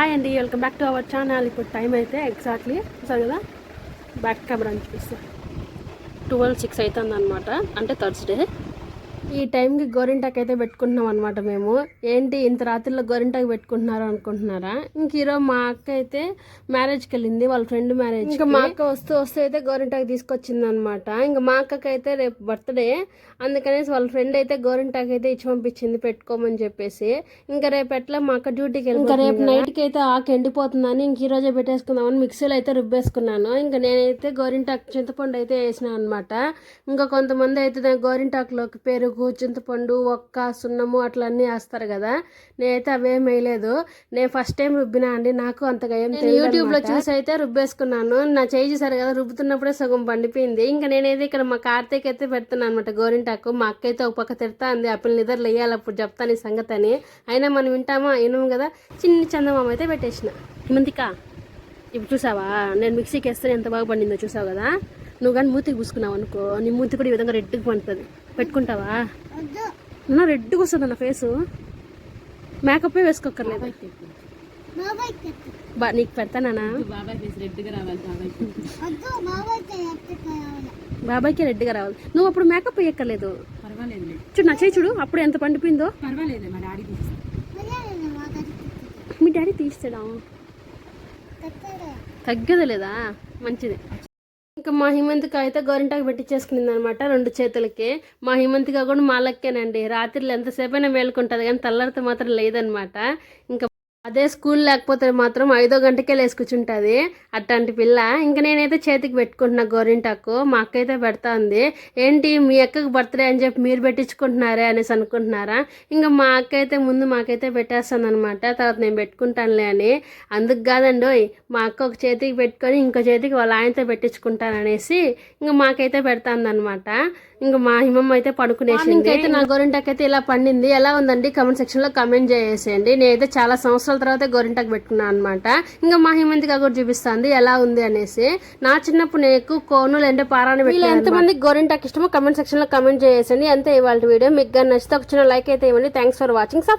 Hi అండి welcome back to our channel ఇప్పుడు time అయితే ఎగ్జాక్ట్లీ చూసారు కదా? బ్యాక్ కెమెరా అని చూపిస్తాను ట్వెల్వ్ సిక్స్ అవుతుంది అనమాట అంటే థర్స్డే ఈ టైంకి గోరింటాక్ అయితే పెట్టుకుంటున్నాం అనమాట మేము. ఏంటి ఇంత రాత్రిలో గోరింటాక్ పెట్టుకుంటున్నారు అనుకుంటున్నారా? ఇంక ఈరోజు మా అక్క అయితే మ్యారేజ్కి వెళ్ళింది వాళ్ళ ఫ్రెండ్ మ్యారేజ్ ఇంకా మా అక్క వస్తూ వస్తూ అయితే గోరింటాక్ తీసుకొచ్చింది అనమాట ఇంకా మా అక్కకి అయితే రేపు బర్త్డే అందుకనేసి వాళ్ళ ఫ్రెండ్ అయితే గోరింటాక్ అయితే ఇచ్చి పంపించింది పెట్టుకోమని చెప్పేసి. ఇంకా రేపు ఎట్లా మా అక్క డ్యూటీకి వెళ్ళి ఇంకా రేపు నైట్కి అయితే ఆకు ఎండిపోతుందని ఇంక ఈ రోజే పెట్టేసుకుందామని మిక్సీలో అయితే రుబ్బేసుకున్నాను. ఇంకా నేనైతే గోరింటాక్ చింతపండు అయితే వేసిన అనమాట ఇంకా కొంతమంది అయితే దాని గోరింటాకులోకి పెరుగు చింతపండు ఒక్క సున్నము అట్లా అన్నీ వేస్తారు కదా. నేనైతే అవేం వేయలేదు. నేను ఫస్ట్ టైం రుబ్బినా అండి. నాకు అంతగా ఏం యూట్యూబ్లో చూసి అయితే రుబ్బేసుకున్నాను. నా చేయి చూసారు కదా రుబ్బుతున్నప్పుడే సగం పండిపోయింది. ఇంకా నేనైతే ఇక్కడ మా కార్తీక్ అయితే పెడుతున్నాను అనమాట గోరింటాకు మా అక్క అయితే ఒక పక్క తిడతా ఉంది అప్పుడు నిద్రలు వేయాలి అప్పుడు చెప్తాను ఈ సంగతి అని. అయినా మనం వింటామా? వినము కదా. చిన్ని చందమామ అయితే పెట్టేసిన. మంతికా ఇప్పుడు చూసావా? నేను మిక్సీకి వేస్తే ఎంత బాగా పండిందో చూసావు కదా? నువ్వు కానీ మూతికి పూసుకున్నావు అనుకో నీ మూతి కూడా ఈ విధంగా రెడ్గా పండుతుంది పెట్టుకుంటావా? నా రెడ్గా వస్తుంది అన్న ఫేసు. మేకప్ వేసుకోకర్లేదు బా నీకు పెడతానా రెడ్గా రావాలి బాబాయ్కి రెడ్గా రావాలి. నువ్వు అప్పుడు మేకప్ వేయక్కర్లేదు. చూడు నా చేయి చూడు అప్పుడు ఎంత పండిపోయిందో. మీ డాడీ తీస్తాడా? తగ్గదు లేదా? మంచిది. ఇంకా మా హిమంతిక అయితే గోరింటాకు పెట్టించేసుకునింది అనమాట రెండు చేతులకి. మా హిమంతిక కూడా మా లక్కేనండి. రాత్రిలో ఎంతసేపు అయినా మేలుకుంటుంది కానీ తెల్లారితే మాత్రం లేదనమాట. ఇంకా అదే స్కూల్ లేకపోతే మాత్రం ఐదో గంటకే లేసి కూర్చుంటుంది. అట్లాంటి పిల్ల. ఇంకా నేనైతే చేతికి పెట్టుకుంటున్నా గోరింటాకు. మా అక్క అయితే పెడతా ఉంది ఏంటి మీ అక్కకి బర్త్డే అని చెప్పి మీరు పెట్టించుకుంటున్నారే అనేసి అనుకుంటున్నారా? ఇంకా మా అక్క అయితే ముందు మాకైతే పెట్టేస్తాను అనమాట తర్వాత నేను పెట్టుకుంటానులే అని. అందుకు కాదండి ఓయ్ మా అక్క ఒక చేతికి పెట్టుకొని ఇంకో చేతికి వాళ్ళ ఆయనతో పెట్టించుకుంటాననేసి ఇంకా మాకైతే పెడతాందనమాట ఇంకా మా హిమమ్మ అయితే పడుకునేసి అయితే నా గోరింటాకైతే ఇలా పండింది. ఎలా ఉందండి? కమెంట్ సెక్షన్లో కమెంట్ చేసేయండి. నేనైతే చాలా సంవత్సరం సంవత్సరాల తర్వాత గోరింటాక్ పెట్టుకున్నాను అనమాట ఇంకా మా హిమంతిగా కూడా చూపిస్తుంది ఎలా ఉంది అనేసి. నా చిన్నప్పుడు నేను ఎక్కువ కోనులు అంటే పారాన్ని పెట్టి ఎంతమంది గోరింటాక్ ఇష్టమో కమెంట్ సెక్షన్లో కమెంట్ చేసేయండి. అంతే ఇవాళ వీడియో. మీకు కానీ నచ్చితే ఒక చిన్న లైక్ అయితే ఇవ్వండి. Thanks for watching subscribe